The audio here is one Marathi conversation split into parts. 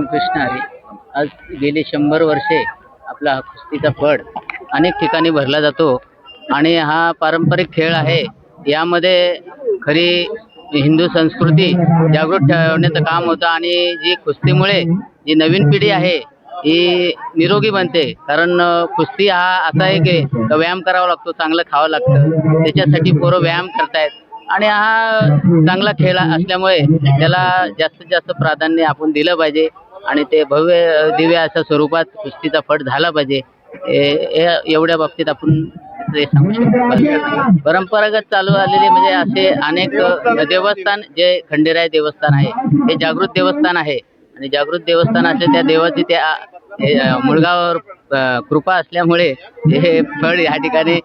रामकृष्ण हरी. आज गेली शंभर वर्षे आपला हा कुस्तीचा फड अनेक ठिकाणी भरला जातो आणि हा पारंपरिक खेळ आहे. यामध्ये खरी हिंदू संस्कृती जागृत ठेवण्याचं काम होतं आणि जी कुस्तीमुळे जी नवीन पिढी आहे ही निरोगी बनते. कारण कुस्ती हा असा आहे की व्यायाम करावा लागतो चांगलं खावं लागतं. त्याच्यासाठी पोरं व्यायाम करतायत. आणि हा चांगला खेळ असल्यामुळे त्याला जास्तीत जास्त प्राधान्य आपण दिलं पाहिजे. आणि ते भव्य दिव्य अशा स्वरूपात कुस्तीचा फट झाला पाहिजे. एवढ्या बाबतीत आपण ते सांगू शकतो परंपरागत चालू आलेले म्हणजे असे अनेक देवस्थान जे खंडेराय देवस्थान आहे हे जागृत देवस्थान आहे. आणि जागृत देवस्थान असले त्या देवाची त्या मुळगावर कृपा असल्यामुळे हे फळ या ठिकाणी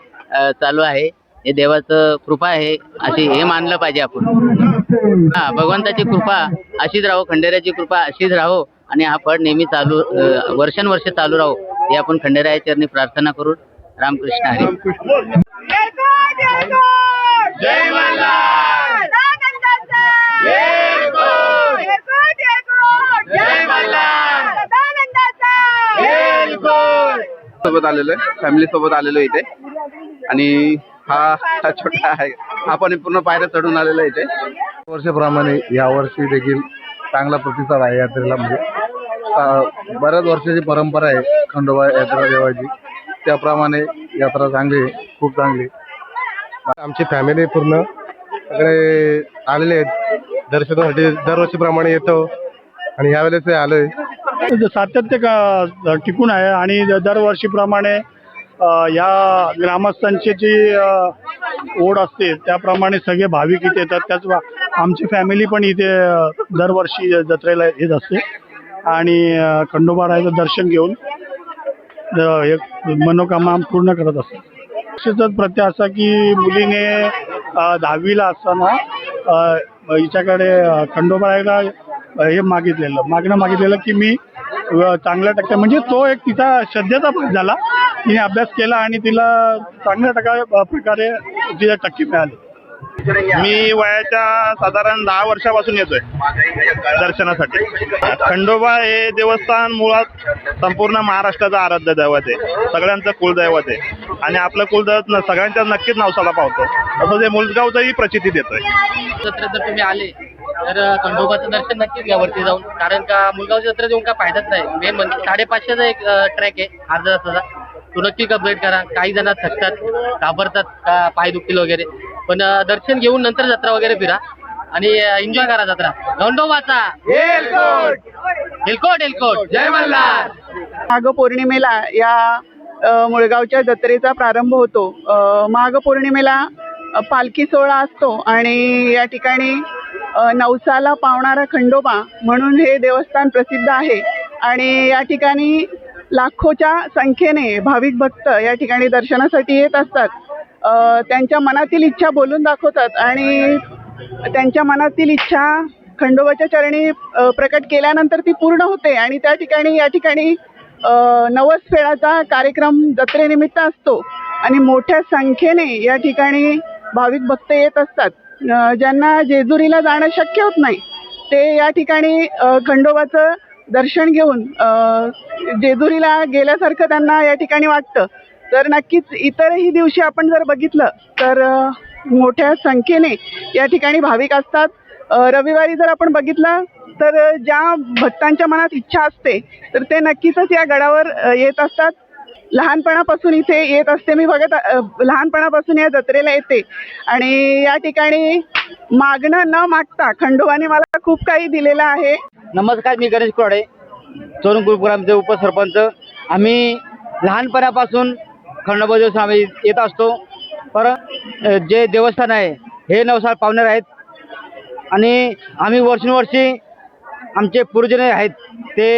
चालू आहे. हे देवाचं कृपा आहे अशी हे मानलं पाहिजे आपण. हा भगवंताची कृपा अशीच राहो खंडेरायाची कृपा अशीच राहो. आणि हा फळ नेहमी चालू वर्षानुवर्ष चालू राहू हे आपण खंडेराया चरणी प्रार्थना करून रामकृष्ण हरी. सोबत आलेलो आहे फॅमिली सोबत आलेलो इथे. आणि हा हा छोटा आहे. आपण पूर्ण पायऱ्या चढून आलेलो इथे. वर्षाप्रमाणे यावर्षी देखील चांगला प्रतिसाद आहे यात्रेला म्हणजे. बऱ्याच वर्षाची परंपरा आहे खंडोबा यात्रा देवाची. त्याप्रमाणे यात्रा चांगली आहे खूप चांगली. आमची फॅमिली पूर्ण सगळे आलेले आहेत. दर्शनासाठी दरवर्षीप्रमाणे येतो. आणि यावेळेस आलोय. सातत्य का टिकून आहे आणि दरवर्षीप्रमाणे या ग्रामस्थांची जी ओढ असते त्याप्रमाणे सगळे भाविक इथे येतात. त्याच आमची फॅमिली पण इथे दरवर्षी जत्रेला येत असते. आणि अ, दर्शन घेऊन एक मनोकामना पूर्ण करत असतो निश्चितच प्रत्यय असा की मुलीने दहावीला असताना हिच्याकडे अ, हे मागितलेलं मागणं मागितलेलं की मी चांगल्या टक्के म्हणजे तो एक तिचा श्रद्धेचा भाग झाला. तिने अभ्यास केला आणि तिला चांगल्या टक्का प्रकारे तिला टक्के मिळाले. मी वयाच्या साधारण दहा वर्षापासून येतोय दर्शनासाठी. खंडोबा हे देवस्थान मुळात संपूर्ण महाराष्ट्राचं आराध्य दैवत आहे. सगळ्यांचं कुलदैवत आहे. आणि आपलं कुलदैवत सगळ्यांच्या नक्कीच नावसाला पावतो. असं ते मुलगावचंही प्रचिती देतोय. जत्रेत जर तुम्ही आले तर खंडोबाचं दर्शन नक्कीच घ्या वरती जाऊन. कारण का मुलगावच्या जत्रेत येऊन काय फायदाच नाही. मेन म्हणजे साडेपाचशेचा एक ट्रॅक आहे अर्धा तासाचा. तो नक्की कंप्लीट करा. काही जण थकतात घाबरतात का पाय दुखतील वगैरे. पण दर्शन घेऊन नंतर जत्रा वगैरे फिरा. आणि एन्जॉय करा जत्रा. खंडोबाचा एलकोट एलकोट जय मल्हार. माघ पौर्णिमेला या मुळगावच्या जत्रेचा प्रारंभ होतो. माघ पौर्णिमेला पालखी सोहळा असतो आणि या ठिकाणी नवसाला पावणारा खंडोबा म्हणून हे देवस्थान प्रसिद्ध आहे. आणि या ठिकाणी लाखोच्या संख्येने भाविक भक्त या ठिकाणी दर्शनासाठी येत असतात. त्यांच्या मनातील इच्छा बोलून दाखवतात आणि त्यांच्या मनातील इच्छा खंडोबाच्या चरणी प्रकट केल्यानंतर ती पूर्ण होते आणि त्या ठिकाणी या ठिकाणी नवस फेडाचा कार्यक्रम जत्रेनिमित्त असतो आणि मोठ्या संख्येने या ठिकाणी भाविक भक्त येत असतात. ज्यांना जेजुरीला जाणं शक्य होत नाही ते या ठिकाणी खंडोबाचं दर्शन घेऊन जेजुरीला गेल्यासारखं त्यांना या ठिकाणी वाटतं. तर नक्कीच इतरही दिवशी आपण जर बघितलं तर मोठ्या संख्येने या ठिकाणी भाविक असतात. रविवारी जर आपण बघितलं तर ज्या भक्तांच्या मनात इच्छा असते तर ते नक्कीचच या गडावर येत असतात. लहानपणापासून इथे येत असते. मी बघत लहानपणापासून या जत्रेला येते. आणि या ठिकाणी मागणं न मागता खंडोबाने मला खूप काही दिलेलं आहे. नमस्कार मी गणेश कुराडे सोनू गुरुग्रामचे उपसरपंच. आम्ही लहानपणापासून खंडोबा दिवस आम्ही येत असतो. पर जे देवस्थान आहे हे नवसाळ पावणार आहेत. आणि आम्ही वर्षानुवर्षी आमचे पूर्वजन आहेत ते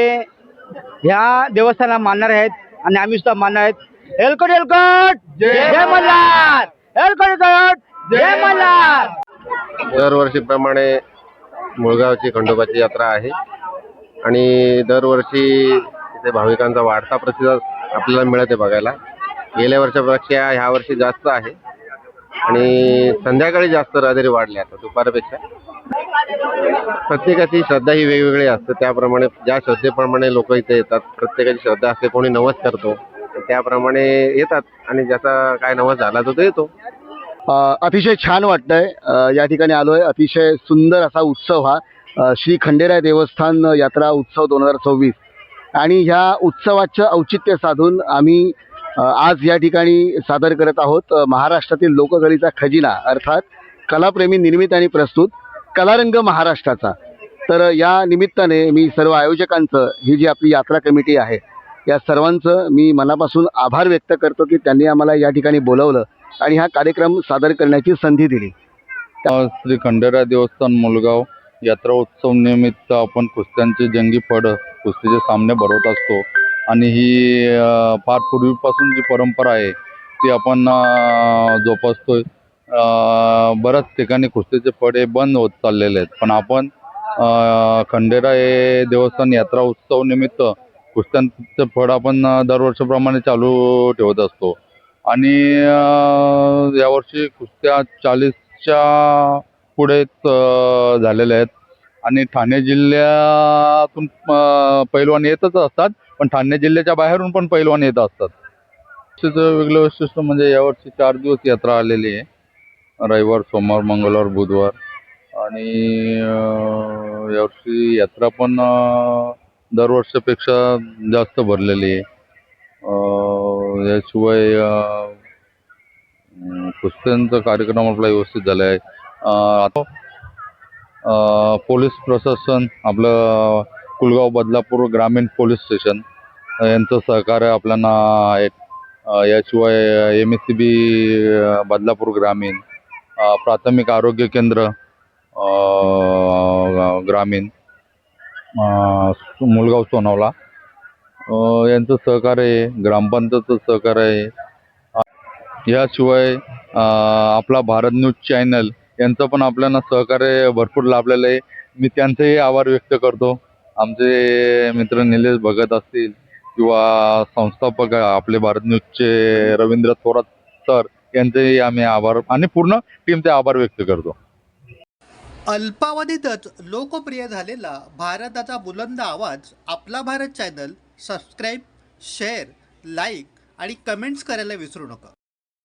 ह्या देवस्थानाला मानणारे आहेत आणि आम्ही सुद्धा मानणार आहेत. एलकोट एलकोट जय मल्हार! एलकोट एलकोट जय मल्हार! दरवर्षीप्रमाणे मुळगावची खंडोबाची यात्रा आहे. आणि दरवर्षी इथे भाविकांचा वाढता प्रतिसाद आपल्याला मिळत आहे बघायला. गेल्या वर्षापेक्षा ह्या वर्षी जास्त आहे. आणि संध्याकाळी जास्त रात्री वाढली आता दुपारपेक्षा. प्रत्येकाची श्रद्धा ही वेगवेगळी असते. त्याप्रमाणे ज्या श्रद्धेप्रमाणे लोक इथे येतात प्रत्येकाची श्रद्धा असते कोणी नवस करतो त्याप्रमाणे येतात. आणि ज्याचा काय नवस झाला तो येतो. अतिशय छान वाटतंय. या ठिकाणी आलोय. अतिशय सुंदर असा उत्सव हा श्री खंडेराय देवस्थान यात्रा उत्सव दोन हजार चोवीस आणि ह्या उत्सवाचं औचित्य साधून आम्ही आज या ठिकाणी सादर करत आहोत महाराष्ट्रातील लोककलेचा खजिना अर्थात कलाप्रेमी निर्मित आणि प्रस्तुत कलारंग महाराष्ट्राचा. तर या निमित्ताने मी सर्व आयोजकांचं ही जी आपली यात्रा कमिटी आहे या सर्वांचं मी मनापासून आभार व्यक्त करतो की त्यांनी आम्हाला या ठिकाणी बोलवलं आणि हा कार्यक्रम सादर करण्याची संधी दिली. श्री खंडेरा देवस्थान मुलगाव यात्रा उत्सव निमित्त आपण कुस्त्यांचे जंगी पड कुस्तीचे सामने भरवत असतो. आणि ही फार पूर्वीपासून जी परंपरा आहे ती आपण जोपासतोय. बऱ्याच ठिकाणी कुस्तीचे फड बंद होत चाललेले आहेत. पण आपण खंडेरा हे देवस्थान यात्रा उत्सव निमित्त कुस्त्यांचं फड आपण दरवर्षीप्रमाणे चालू ठेवत असतो. आणि यावर्षी कुस्त्या चाळीसच्या पुढेच झालेल्या आहेत. आणि ठाणे जिल्ह्यातून पैलवान येतच असतात. पण ठाणे जिल्ह्याच्या बाहेरून पण पैलवान येत असतात. त्याचं वेगळं वैशिष्ट्य म्हणजे यावर्षी चार दिवस यात्रा आलेली आहे. रविवार सोमवार मंगळवार बुधवार. आणि यावर्षी यात्रा पण दरवर्षापेक्षा जास्त भरलेली आहे. याशिवाय कुस्त्यांचा कार्यक्रम आपला व्यवस्थित झाला आहे आता पोलीस प्रशासन आपलं कुलगाव बदलापूर ग्रामीण पोलीस स्टेशन यांचं सहकार्य आपल्याला आहे याशिवाय M S C B Badlapur ग्रामीण प्राथमिक आरोग्य केंद्र ग्रामीण मुलगाव सोनावला. यांचं सहकार्य आहे ग्रामपंचायतचं सहकार्य आहे. याशिवाय आपला भारत न्यूज चॅनल यांचं पण आपल्याला सहकार्य भरपूर लाभलेलं आहे. मी त्यांचेही आभार व्यक्त करतो. आमचे मित्र निलेश भगत असतील किंवा संस्थापक आपले भारत न्यूजचे रवींद्र थोरात सर यांचेही आम्ही आभार आणि पूर्ण टीमचे आभार व्यक्त करतो. अल्पावधीतच लोकप्रिय झालेला भारताचा बुलंद आवाज आपला Bharat channel subscribe share like आणि कमेंट्स करायला विसरू नका.